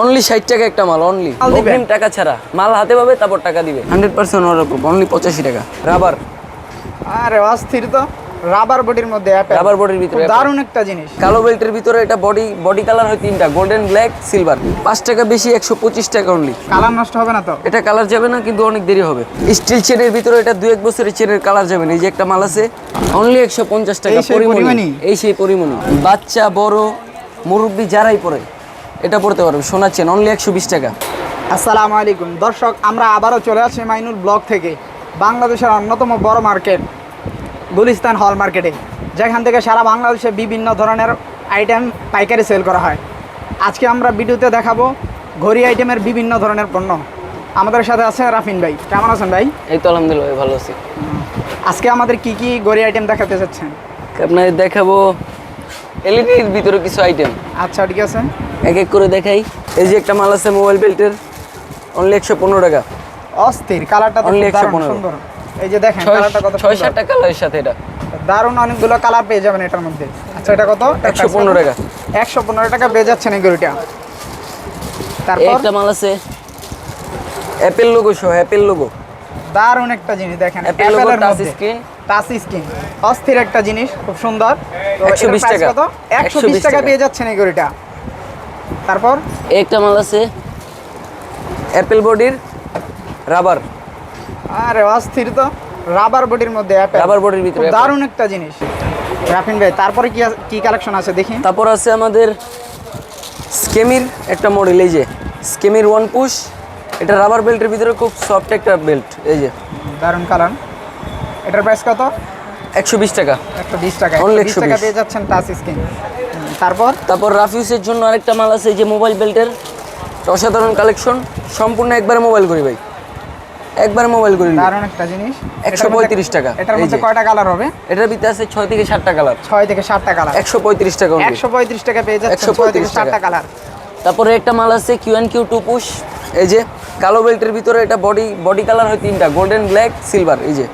Only ষাট টাকা একটা মাল অনলি অগ্রিম টাকা ছাড়া। মাল হাতে পাবে তারপর টাকা দিবে। হান্ড্রেড পার্সেন্ট অর্ডার করব অনলি পঁচাশি টাকা। রাবার। আরে অস্থির তো। রাবার বডির মধ্যে অ্যাপেল রাবার বডির ভিতরে দারুণ একটা জিনিস। কালো বেল্টের ভিতরে এটা বডি বডি কালার হয় তিনটা গোল্ডেন ব্ল্যাক সিলভার পাঁচ টাকা বেশি একশো পঁচিশ টাকা অনলি কালার নষ্ট হবে না তো? এটা কালার যাবে না কিন্তু অনেক দেরি হবে। স্টিল চেনের ভিতরে এটা দু এক বছরের চেনের কালার যাবে না। এই যে একটা মাল আছে অনলি একশো পঞ্চাশ টাকা এই সেই পরিমণি। পরিমণি? এই সেই পরিমণি। বাচ্চা বড় মুরব্বী যারাই পরে। এটা পড়তে পারবে। সোনার চেন অনলি একশো বিশ টাকা। আসসালামু আলাইকুম। দর্শক আমরা আবারও চলে আসছি মাইনুল ব্লক থেকে বাংলাদেশের অন্যতম বড় মার্কেট গুলিস্তান হল মার্কেটে। যেখান থেকে সারা বাংলাদেশে বিভিন্ন ধরনের আইটেম পাইকারি সেল করা হয়। আজকে আমরা ভিডিওতে দেখাবো ঘড়ি আইটেমের বিভিন্ন ধরনের পণ্য। আমাদের সাথে আছে রাফিন ভাই। কেমন আছেন ভাই? এই তো আলহামদুলিল্লাহ ভালো আছি। আজকে আমাদের কি কি ঘড়ি আইটেম দেখাতে চাচ্ছেন আপনাদের দেখাবো এলইডির ভিতরে কিছু আইটেম আচ্ছা ঠিক আছে। এক এক করে দেখাই। এই যে একটা মাল আছে মোবাইল বেল্টের অনলি একশো পনেরো টাকা। অস্থির কালারটা দারুণ 115 সুন্দর। এই যে দেখেন কালারটা কত ছয়। সাতটা কালারের সাথে এটা। দারুণ অনেকগুলো কালার পেয়ে যাবেন এটার মধ্যে। আচ্ছা এটা কত? 115 টাকা। একশো পনেরো টাকা পেয়ে যাচ্ছেন গরুটা। তারপর? একটা মাল আছে অ্যাপেল লোগো সহ অ্যাপেল লোগো দারুণ একটা জিনিস দেখেন Apple logo touch screen touch screen অস্থির একটা জিনিস খুব সুন্দর। তো 120 এটার price টাকা। কত? একশো 120 বিশ টাকা টাকা। পেয়ে যাচ্ছেন এই গরুটা। তারপর? একটা মাল আছে। অ্যাপেল বডির রাবার আরে অস্থির তো। রাবার বডির মধ্যে অ্যাপেল রাবার বডির ভিতরে। দারুণ একটা জিনিস। রাফিন ভাই তারপরে কি কি কালেকশন আছে দেখি? তারপর আছে আমাদের স্কেমির একটা মডেল এই যে। স্কেমির ওয়ান পুশ এটা রাবার বেল্টের ভিতরে খুব সফট একটা বেল্ট এই যে। দারুণ কালার এটার প্রাইস কত? একশো বিশ টাকা। একশো বিশ টাকা। একশো বিশ টাকা 120 পেয়ে যাচ্ছেন টাচ স্ক্রিন তারপর? তারপর রাফিউসের জন্য আরেকটা মাল আছে এই যে মোবাইল বেল্টের অসাধারণ কালেকশন সম্পূর্ণ একবারে মোবাইল করি ভাই। একবারে মোবাইল করি। দারুণ একটা জিনিস। 135 টাকা। এটার মধ্যে কয়টা কালার হবে? এটার ভিতরে আছে ছয় থেকে সাতটা কালার ছয় থেকে সাতটা কালার একশো পঁয়ত্রিশ টাকা only। একশো পঁয়ত্রিশ টাকা পেয়ে 135 ছয় থেকে সাতটা কালার তারপরে একটা মাল আছে Q and Q two push এই যে কালো বেল্টের ভিতরে এটা বডি বডি কালার হয় তিনটা। গোল্ডেন ব্ল্যাক সিলভার এই যে।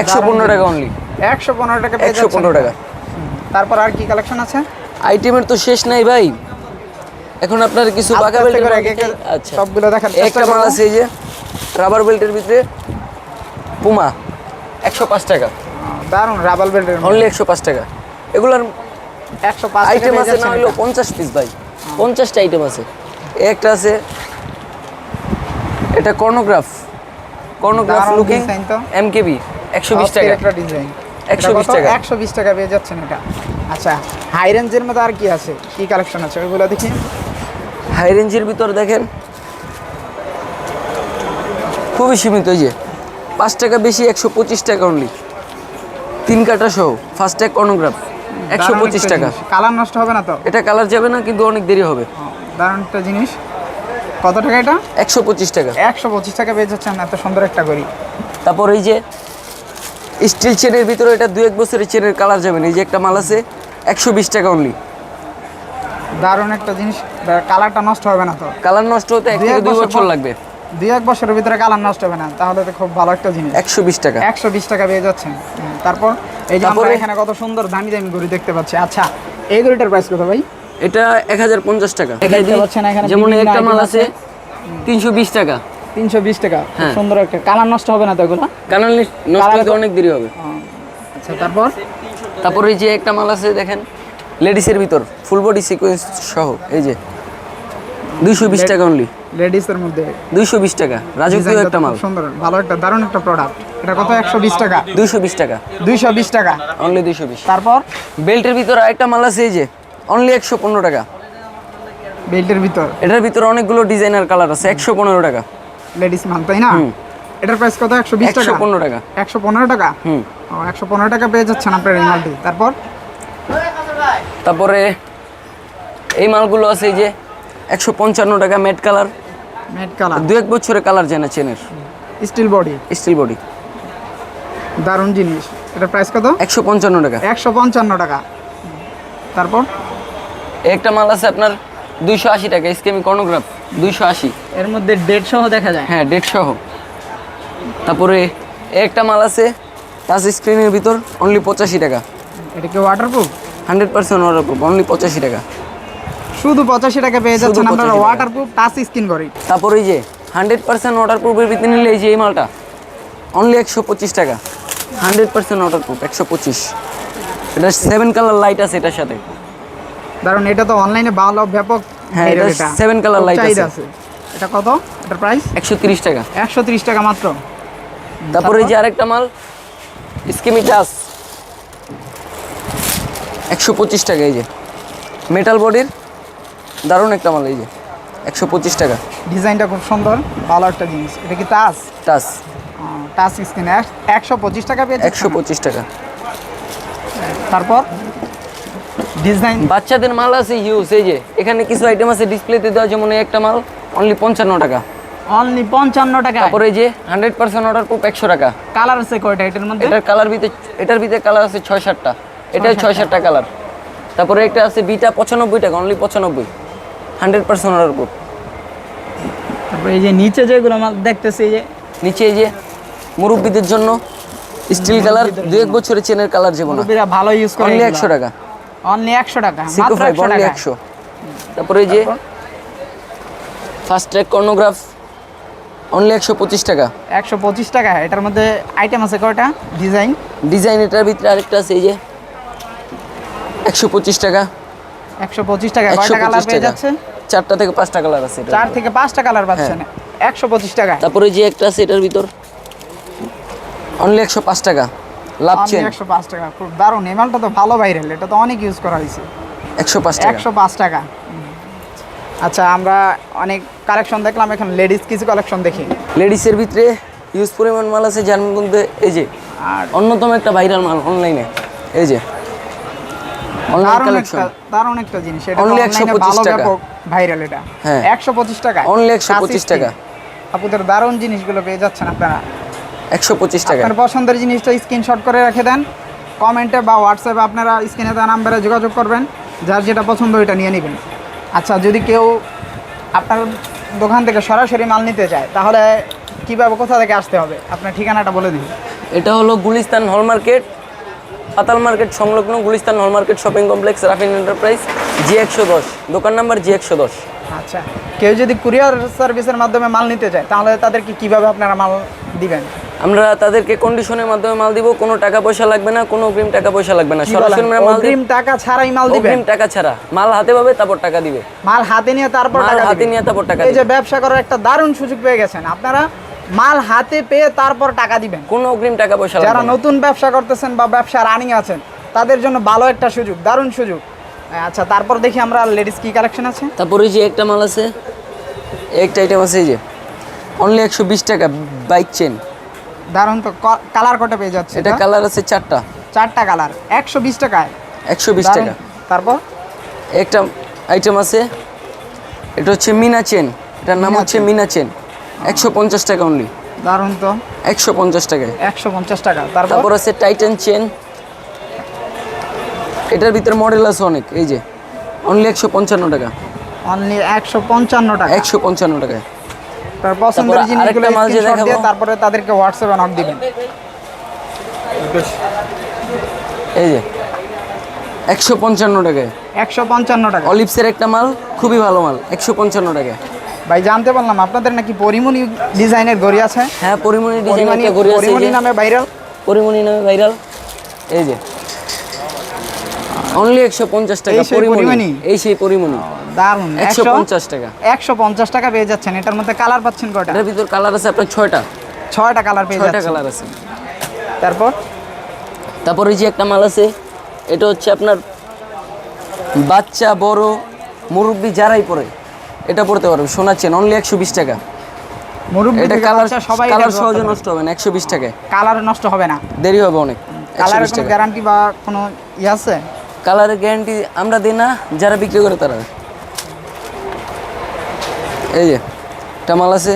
একশো পনেরো টাকা অনলি একশো পনেরো টাকা পেয়ে একশো যাচ্ছেন। পনেরো টাকা। হুম। তারপর আর কি কালেকশন আছে? আইটেমের তো শেষ নাই ভাই। এখন আপনার কিছু আস্তে বাঁকা একে দেখাই। আচ্ছা। সবগুলো দেখার একটা মাল আছে এই যে রাবার বেল্টের ভিতরে পুমা একশো পাঁচ টাকা। দারুণ রাবার বেল্টের অনলি একশো পাঁচ টাকা। এগুলার একশো পাঁচ আইটেম আছে না হলেও পঞ্চাশ পিস ভাই। পঞ্চাশটা আইটেম আছে। একটা আছে এটা কর্নোগ্রাফ কর্নোগ্রাফ লুকিং। এমকেবি একশো বিশ টাকা। একটা ডিজাইন 120 টাকা। একশো বিশ টাকা পেয়ে যাচ্ছেন এটা। আচ্ছা হাই রেঞ্জের মধ্যে আর কি আছে? কি কালেকশন আছে? ওইগুলো দেখি। হাই রেঞ্জের ভিতর দেখেন। খুবই সীমিত এই যে। পাঁচ টাকা বেশি একশো পঁচিশ টাকা অনলি তিন কাটা সহ ফার্স্ট ট্যাগ কর্নোগ্রাফ একশো পঁচিশ টাকা। কালার নষ্ট হবে না তো? এটা কালার যাবে না কিন্তু অনেক দেরি হবে। দারুণ একটা জিনিস। কত টাকা এটা? একশো পঁচিশ টাকা। একশো পঁচিশ টাকা পেয়ে যাচ্ছেন এত সুন্দর একটা গড়ি। তারপর এই যে স্টিল চেনের ভিতরে এটা দু এক বছরের চেনের কালার যাবে না এই যে একটা মাল আছে একশো বিশ টাকা অনলি দারুণ একটা জিনিস কালারটা নষ্ট হবে না তো। কালার নষ্ট হতে এক দুই থেকে দুই বছর লাগবে। দুই এক বছরের ভিতরে কালার নষ্ট হবে না তাহলে তো খুব ভালো একটা জিনিস। একশো বিশ টাকা। একশো বিশ টাকা পেয়ে যাচ্ছেন। তারপর এই যে আমরা এখানে কত সুন্দর দামি দামি গড়ি দেখতে পাচ্ছি। আচ্ছা এই গড়িটার প্রাইস কত ভাই? এটা এক হাজার পঞ্চাশ টাকা। যেমন একটা মাল আছে। তিনশো বিশ টাকা। তিনশো বিশ টাকা। হ্যাঁ। সুন্দর একটা কালার নষ্ট হবে না তো এগুলো? কারণ নষ্ট হতে অনেক দেরি হবে। আচ্ছা তারপর? তারপরে এই যে একটা মাল আছে দেখেন লেডিসের ভিতর ফুল বডি সিকোয়েন্স সহ এই যে দুইশো বিশ টাকা অনলি লেডিসের মধ্যে। দুইশো বিশ টাকা রাজকীয় একটা মাল। সুন্দর ভালো একটা দারুণ একটা প্রোডাক্ট এটা কত? একশো বিশ টাকা। দুইশো বিশ টাকা। দুইশো বিশ টাকা। অনলি দুইশো বিশ। তারপর? বেল্টের ভিতর আরেকটা মাল আছে এই যে অনলি একশো পনেরো টাকা। বেল্টের ভিতর। এটার ভিতরে অনেকগুলো ডিজাইনার কালার আছে একশো পনেরো টাকা। লেডিস মাল তাই না। এটার প্রাইস কত? একশো বিশ টাকা। পনেরো টাকা। একশো পনেরো টাকা? হুম। ও একশো পনেরো টাকা পেয়ে যাচ্ছেন আপনার এই মালটি। তারপর? তারপরে এই মালগুলো আছে এই যে একশো পঞ্চান্ন টাকা ম্যাট কালার মেড কালার দু এক বছরে কালার যায় না চেনের। স্টিল বডি স্টিল বডি দারুণ জিনিস। এটার প্রাইস কত? একশো পঞ্চান্ন টাকা। একশো পঞ্চান্ন টাকা। তারপর? একটা মাল আছে আপনার দুইশো আশি টাকা স্কেমি কর্নোগ্রাফ দুইশো আশি। এর মধ্যে ডেট সহ দেখা যায়। হ্যাঁ ডেট সহ তারপরে একটা মাল আছে টাচ স্ক্রিনের ভিতর অনলি পঁচাশি টাকা। এটা কি ওয়াটারপ্রুফ হান্ড্রেড পার্সেন্ট করব অনলি পঁচাশি টাকা। শুধু পঁচাশি টাকা পেয়ে যাচ্ছেন আপনারা ওয়াটারপ্রুফ টাচ স্ক্রিন ঘড়ি। তারপর এই যে হান্ড্রেড পার্সেন্ট ওয়াটার প্রুফের ভিতরে নিলে এই যে এই মালটা অনলি একশো পঁচিশ টাকা। হান্ড্রেড পার্সেন্ট ওয়াটার প্রুফ একশো পঁচিশ। এটা সেভেন কালার লাইট আছে এটার সাথে। কারণ এটা তো অনলাইনে ভালো ব্যাপক হ্যাঁ, এটা seven color খুব আছে। এটা কত? এটার প্রাইস একশো তিরিশ টাকা। একশো ত্রিশ টাকা মাত্র। তারপরে এই যে আরেকটা মাল স্কিমি টাস একশো পঁচিশ টাকা এই যে। মেটাল বডির দারুণ একটা মাল এই যে। একশো পঁচিশ টাকা। ডিজাইনটা খুব সুন্দর ভালো একটা জিনিস। এটা কি টাচ টাস টাচ স্ক্রিন একশো পঁচিশ টাকা পেয়ে একশো পঁচিশ টাকা। তারপর? ডিজাইন বাচ্চাদের মাল আছে হিউজ এই যে এখানে কিছু আইটেম আছে ডিসপ্লেতে দেওয়া যেমন এই একটা মাল অনলি পঞ্চান্ন টাকা। অনলি পঞ্চান্ন টাকা তারপরে এই যে হান্ড্রেড পার্সেন্ট অর্ডার প্রুফ একশো টাকা। কালার আছে কয়টা এটার মধ্যে? এটার কালার ভিতরে এটার ভিতরে কালার আছে ছয় সাতটা। এটা ছয় সাতটা। কালার তারপরে একটা আছে বিটা পঁচানব্বই টাকা অনলি পঁচানব্বই। হান্ড্রেড পার্সেন্ট অর্ডার প্রুফ তারপরে এই যে নিচে যেগুলো মাল দেখতেছি যে নিচে এই যে মুরব্বীদের জন্য স্টিল কালার দু এক বছরের চেনের কালার যাব না ভালো ইউজ করে অনলি একশো টাকা। অনলি একশো টাকা মাত্র ফাইভ একশো অনলি টাকা একশো। তারপরে যে ফার্স্ট ট্র্যাক কর্নোগ্রাফ অনলি একশো পঁচিশ টাকা। একশো পঁচিশ টাকা এটার মধ্যে আইটেম আছে কয়টা? ডিজাইন ডিজাইন এটার ভিতরে আরেকটা আছে এই যে একশো পঁচিশ টাকা। একশো পঁচিশ টাকা একশো কয়টা কালার পেয়ে যাচ্ছে? চারটা থেকে পাঁচটা কালার আছে চার থেকে পাঁচটা কালার পাচ্ছেন। একশো পঁচিশ টাকা তারপরে যে একটা আছে এটার ভিতর অনলি একশো পাঁচ টাকা। লাভ চেন একশো পাঁচ টাকা। খুব দারুণ। এই মালটা তো ভালো ভাইরাল এটা তো অনেক ইউজ করা হয়েছে। একশো পাঁচ টাকা? একশো পাঁচ টাকা। আচ্ছা আমরা অনেক কালেকশন দেখলাম এখন লেডিস কিছু কালেকশন দেখি। লেডিসের ভিতরে ইউজ পরিমাণ মাল আছে যার মধ্যে এই যে আর অন্যতম একটা ভাইরাল মাল অনলাইনে এই যে দারুণ একটা জিনিস। এটা অনলাইনে 125 ভালো টাকা। ব্যাপক ভাইরাল এটা। হ্যাঁ। একশো পঁচিশ টাকা অনলি একশো পঁচিশ টাকা। আপুদের দারুণ জিনিসগুলো পেয়ে যাচ্ছেন আপনারা। একশো পঁচিশ টাকা। আপনার পছন্দের জিনিসটা স্ক্রিনশট করে রেখে দেন। কমেন্টে বা হোয়াটসঅ্যাপে আপনারা স্ক্রিনে দেওয়া নাম্বারে যোগাযোগ করবেন। যার যেটা পছন্দ ওইটা নিয়ে নেবেন। আচ্ছা যদি কেউ আপনার দোকান থেকে সরাসরি মাল নিতে চায় তাহলে কীভাবে কোথা থেকে আসতে হবে? আপনার ঠিকানাটা বলে দিন। এটা হলো গুলিস্তান হল মার্কেট পাতাল মার্কেট সংলগ্ন Gulistan hall market shopping complex Rafin enterprise G একশো দশ দোকান নাম্বার জি একশো দশ। আচ্ছা কেউ যদি কুরিয়ার সার্ভিসের মাধ্যমে মাল নিতে চায় তাহলে তাদেরকে কীভাবে আপনারা মাল দিবেন? আমরা তাদেরকে কন্ডিশনের মাধ্যমে মাল দিব কোনো টাকা পয়সা লাগবে না কোনো অগ্রিম টাকা পয়সা লাগবে না। সরাসরি আমরা মাল অগ্রিম টাকা ছাড়াই মাল দিবেন? অগ্রিম টাকা ছাড়া। মাল হাতে পাবে তারপর টাকা দিবে। মাল হাতে নিয়ে তারপর টাকা হাতে নিয়ে তারপর টাকা এই যে ব্যবসা করার একটা দারুণ সুযোগ পেয়ে গেছেন। আপনারা মাল হাতে পেয়ে তারপর টাকা দিবেন। কোনো অগ্রিম টাকা পয়সা যারা নতুন ব্যবসা করতেছেন বা ব্যবসা রানিং আছেন তাদের জন্য ভালো একটা সুযোগ দারুণ সুযোগ। আচ্ছা তারপর দেখি আমরা লেডিস কি কালেকশন আছে। তারপর তারপরে যে একটা মাল আছে একটা আইটেম আছে এই যে। অনলি একশো বিশ টাকা বাইক চেন দারুণ তো কালার কটা পেয়ে যাচ্ছে এটা কালার আছে চারটা। চারটা কালার একশো বিশ টাকায়। একশো বিশ টাকা। তারপর? একটা আইটেম আছে এটা হচ্ছে মিনা চেন এটার নাম হচ্ছে মিনা চেন একশো পঞ্চাশ টাকা অনলি দারুণ তো। একশো পঞ্চাশ টাকায়। একশো পঞ্চাশ টাকা। তারপর? তারপর আছে টাইটান চেন এটার ভিতরে মডেল আছে অনেক এই যে। অনলি একশো পঞ্চান্ন টাকা। অনলি একশো পঞ্চান্ন টাকা। একশো পঞ্চান্ন টাকায়। তার পছন্দের জিনিসগুলো স্ক্রিনশট দিয়ে তারপরে তাদেরকে হোয়াটসঅ্যাপে নক দিবেন। এই যে একশো পঞ্চান্ন টাকায়। একশো পঞ্চান্ন টাকা। অলিভসের একটা মাল খুবই ভালো মাল একশো পঞ্চান্ন টাকায়। ভাই জানতে পারলাম আপনাদের নাকি পরিমণি ডিজাইনের ঘড়ি আছে? হ্যাঁ পরিমণি ডিজাইন পরিমণি একটা ঘড়ি আছে পরিমণি নামে ভাইরাল পরিমণি নামে ভাইরাল এই যে অনলি একশো পঞ্চাশ টাকা এই পরিমণি? এই সেই পরিমণি। দারুণ একশো পঞ্চাশ টাকা। একশো পঞ্চাশ টাকা পেয়ে যাচ্ছেন। এটার মধ্যে কালার পাচ্ছেন কয়টা? এটার ভিতর কালার আছে আপনার ছয়টা। ছয়টা কালার পেয়ে যাচ্ছেন। কালার আছে। তারপর? তারপরে যে একটা মাল আছে এটা হচ্ছে আপনার বাচ্চা বড় মুরব্বি যারাই পরে এটা পড়তে পারবে। চেন অনলি একশো বিশ টাকা। মুরব্বি এটা কালার সবাই কালার সহজে নষ্ট হবে না একশো বিশ টাকায়। কালার নষ্ট হবে না। দেরি হবে অনেক। টাকা গ্যারান্টি বা কোনো ই আছে? কালারের গ্যারান্টি আমরা দিই না যারা বিক্রি করে তারা। এই যে একটা মাল আছে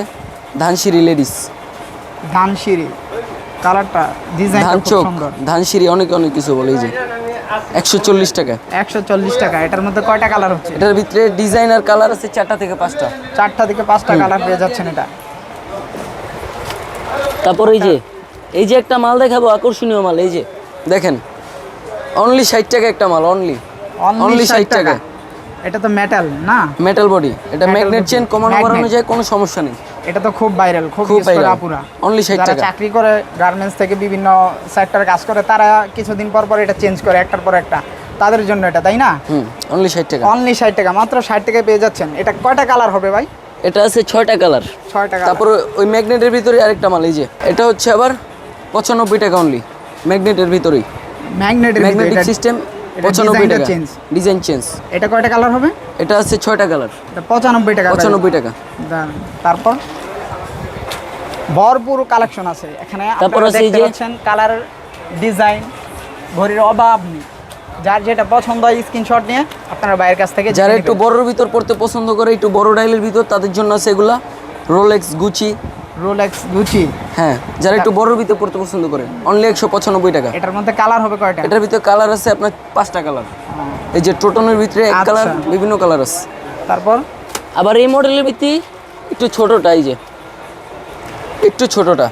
ধানসিঁড়ি লেডিস ধানসিঁড়ি। কালারটা ডিজাইনটা ধান খুব চোখ সুন্দর। ধানসিঁড়ি অনেক অনেক কিছু বলে এই যে। একশো চল্লিশ টাকা। একশো চল্লিশ টাকা এটার মধ্যে কয়টা কালার হচ্ছে? এটার ভিতরে ডিজাইন আর কালার আছে চারটা থেকে পাঁচটা। চারটা থেকে পাঁচটা কালার পেয়ে যাচ্ছেন এটা। তারপর এই যে এই যে একটা মাল দেখাবো আকর্ষণীয় মাল এই যে। দেখেন অনলি ষাট টাকা একটা মাল অনলি অনলি অনলি ষাট ষাট টাকা। টাকা। এটা তো মেটাল না? মেটাল বডি এটা ম্যাগনেট। চেন কমানো Magnet। বাড়ানো যায় কোনো সমস্যা নেই। এটা তো খুব ভাইরাল খুব use করে। আপুরা। Only 60 যারা টাকা। চাকরি করে গার্মেন্টস থেকে বিভিন্ন সেক্টরে কাজ করে তারা কিছুদিন পর পর এটা চেঞ্জ করে একটার পর একটা। তাদের জন্য এটা তাই না? হুম অনলি ষাট টাকা। অনলি ষাট টাকা মাত্র ষাট টাকায় পেয়ে যাচ্ছেন। এটা কয়টা কালার হবে ভাই? এটা আছে ছয়টা কালার ছয় টাকা তারপর ওই ম্যাগনেটের ভিতরে আরেকটা মাল এই যে। এটা হচ্ছে আবার পঁচানব্বই টাকা অনলি ম্যাগনেটের ভিতরেই। ম্যাগনেটের ম্যাগনেটিক সিস্টেম পঁচানব্বই টাকা চেঞ্জ ডিজাইন চেঞ্জ এটা কয়টা কালার হবে? এটা আছে ছয়টা কালার এটা পঁচানব্বই টাকা পঁচানব্বই টাকা তারপর? ভরপুর কালেকশন আছে। এখানে তারপর আপনারা দেখতে পাচ্ছেন কালার ডিজাইন ঘড়ির অভাব নেই। যার যেটা পছন্দ হয় স্ক্রিনশট নিয়ে আপনারা বাইরের কাছ থেকে যারা একটু বড়র ভিতর পড়তে পছন্দ করে একটু বড় ডাইলের ভিতর তাদের জন্য আছে এগুলা রোলেক্স গুচি রোলেক্স গুচি হ্যাঁ যারা একটু বড়র ভিতর পড়তে পছন্দ করে অনলি একশো পঁচানব্বই টাকা। এটার মধ্যে কালার হবে কয়টা? এটার ভিতরে কালার আছে আপনার পাঁচটা কালার এই যে টোটনের ভিতরে এক আচ্ছা। কালার বিভিন্ন কালার আছে। তারপর? আবার এই মডেলের ভিত্তি একটু ছোটটা এই যে। একটু ছোটটা।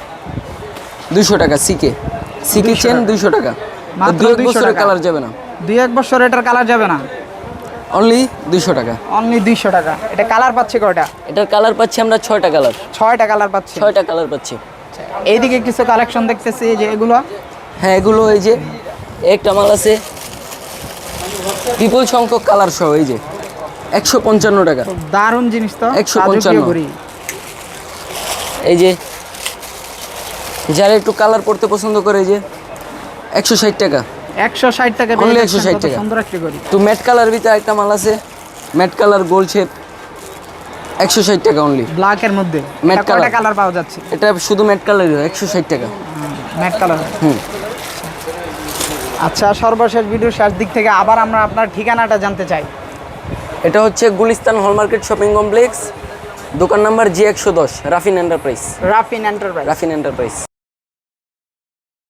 দুইশো টাকা সিকে সিকে 200 চেন। দুইশো টাকা। মাত্র দু এক বছরের কালার যাবে না। দুই এক বছর এটার কালার যাবে না। অনলি দুইশো টাকা। অনলি দুইশো টাকা। এটা কালার পাচ্ছে কয়টা? এটার কালার পাচ্ছি আমরা ছয়টা কালার ছয়টা কালার পাচ্ছে। ছয়টা কালার পাচ্ছি। এইদিকে কিছু কালেকশন দেখতেছি যে এগুলো? হ্যাঁ এগুলো এই যে একটা মাল আছে। বিপুল সংখ্যক কালার সহ এই যে। একশো পঞ্চান্ন টাকা। দারুণ জিনিস তো। 155 রাজকীয় ঘড়ি। এই যে যারা একটু কালার পড়তে পছন্দ করে এই যে একশো ষাট টাকা। একশো ষাট টাকা Only পেয়ে 160 যাচ্ছেন, কত টাকা। সুন্দর একটি ঘড়ি তো ম্যাট কালার ভিতরে একটা মাল আছে ম্যাট কালার গোল শেপ একশো ষাট টাকা অনলি ব্ল্যাকের মধ্যে Matte এটা কয়টা কালার পাওয়া যাচ্ছে? এটা শুধু ম্যাট কালারই একশো ষাট টাকা। ম্যাট কালার হুম। আচ্ছা সর্বশেষ ভিডিও শেষ দিক থেকে আবার আমরা আপনার ঠিকানাটা জানতে চাই। এটা হচ্ছে Gulistan hall market shopping complex দোকান নাম্বার জি একশো দশ রাফিন এন্টারপ্রাইজ রাফিন এন্টারপ্রাইজ রাফিন এন্টারপ্রাইজ